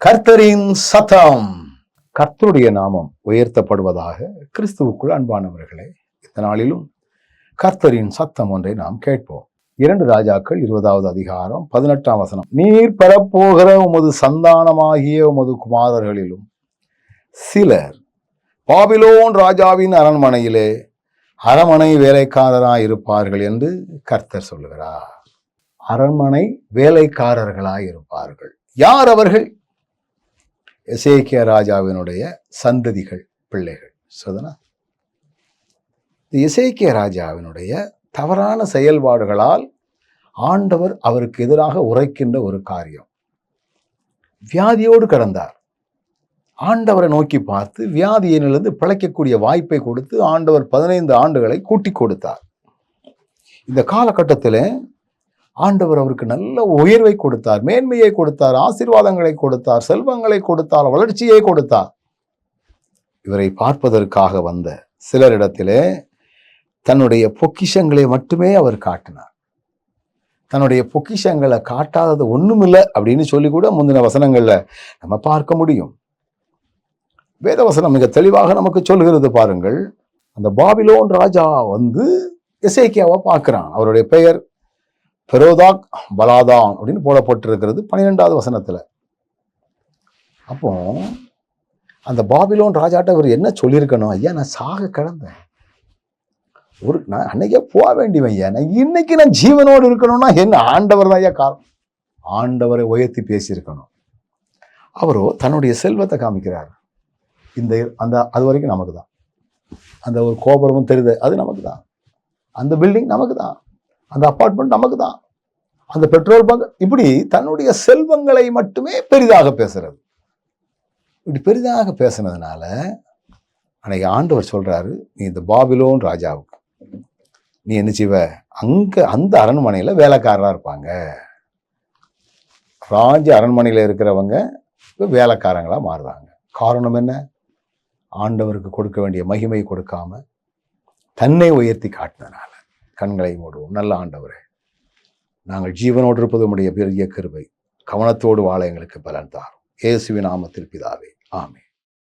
கர்த்தரின் சத்தம். கர்த்தருடைய நாமம் உயர்த்தப்படுவதாக கிறிஸ்துவுக்குள் அன்பானவர்களே இந்த நாளிலும் கர்த்தரின் சத்தம் ஒன்றை நாம் கேட்போம். இரண்டு ராஜாக்கள் இருபதாவது அதிகாரம் பதினெட்டாம் வசனம். நீர் பெறப்போகிற உமது சந்தானமாகிய உமது குமாரர்களிலும் சிலர் பாபிலோன் ராஜாவின் அரண்மனையிலே அரண்மனை வேலைக்காரராய் இருப்பார்கள் என்று கர்த்தர் சொல்லுகிறார். அரண்மனை வேலைக்காரர்களாய் இருப்பார்கள் யார் அவர்கள்? எசேக்கிய ராஜாவினுடைய சந்ததிகள் பிள்ளைகள். சொதனா? இசைக்கிய ராஜாவினுடைய தவறான செயல்பாடுகளால் ஆண்டவர் அவருக்கு எதிராக உரைக்கின்ற ஒரு காரியம். வியாதியோடு கடந்தார். ஆண்டவரை நோக்கி பார்த்து வியாதியினிலிருந்து பிழைக்கக்கூடிய வாய்ப்பை கொடுத்து ஆண்டவர் பதினைந்து ஆண்டுகளை கூட்டி கொடுத்தார். இந்த காலகட்டத்தில் ஆண்டவர் அவருக்கு நல்ல உயர்வை கொடுத்தார் மேன்மையை கொடுத்தார் ஆசீர்வாதங்களை கொடுத்தார் செல்வங்களை கொடுத்தார் வளர்ச்சியை கொடுத்தார். இவரை பார்ப்பதற்காக வந்த சிலரிடத்திலே தன்னுடைய பொக்கிஷங்களை மட்டுமே அவர் காட்டினார். தன்னுடைய பொக்கிஷங்களை காட்டாதது ஒன்றுமில்லை அப்படின்னு சொல்லி கூட முந்தின வசனங்களில் நம்ம பார்க்க முடியும். வேதவசனம் மிக தெளிவாக நமக்கு சொல்லுகிறது பாருங்கள். அந்த பாபிலோன் ராஜா வந்து இசைக்கியாவை பார்க்குறான். அவருடைய பெயர் பெரோதாக் பலாதான் அப்படின்னு போடப்பட்டிருக்கிறது பன்னிரெண்டாவது வசனத்தில். அப்போ அந்த பாபிலோன் ராஜாட்ட அவர் என்ன சொல்லியிருக்கணும்? ஐயா நான் சாக கிடந்தேன். ஒரு நான் அன்னைக்கே போக வேண்டியவன் ஐயா. நான் இன்னைக்கு நான் ஜீவனோடு இருக்கணும்னா என்ன? ஆண்டவர் தான் ஐயா காரணம். ஆண்டவரை உயர்த்தி பேசியிருக்கணும். அவரோ தன்னுடைய செல்வத்தை காமிக்கிறார். இந்த அந்த அது வரைக்கும் நமக்கு தான் அந்த ஒரு கோபுரமும் தெரியுது. அது நமக்கு தான் அந்த பில்டிங் நமக்கு தான் அந்த அப்பார்ட்மெண்ட் நமக்கு தான் அந்த பெட்ரோல் பங்க் இப்படி தன்னுடைய செல்வங்களை மட்டுமே பெரிதாக பேசுறது. இப்படி பெரிதாக பேசுனதுனால அன்னைக்கு ஆண்டவர் சொல்றாரு நீ இந்த பாபிலோன் ராஜாவுக்கு நீ என்ன செய்வ? அங்கே அந்த அரண்மனையில் வேலைக்காரராக இருப்பாங்க. ராஜ அரண்மனையில் இருக்கிறவங்க வேலைக்காரங்களாக வேலைக்காரங்களா மாறுறாங்க காரணம் என்ன? ஆண்டவருக்கு கொடுக்க வேண்டிய மகிமை கொடுக்காம தன்னை உயர்த்தி காட்டினனால கண்களை மூடுவோம். நல்ல ஆண்டவரே நாங்கள் ஜீவனோடு இருப்பது உடைய பெரிய கிருபை. கவனத்தோடு வாழ எங்களுக்கு பலன் தாரும். இயேசுவின் நாமத்தில் பிதாவே ஆமே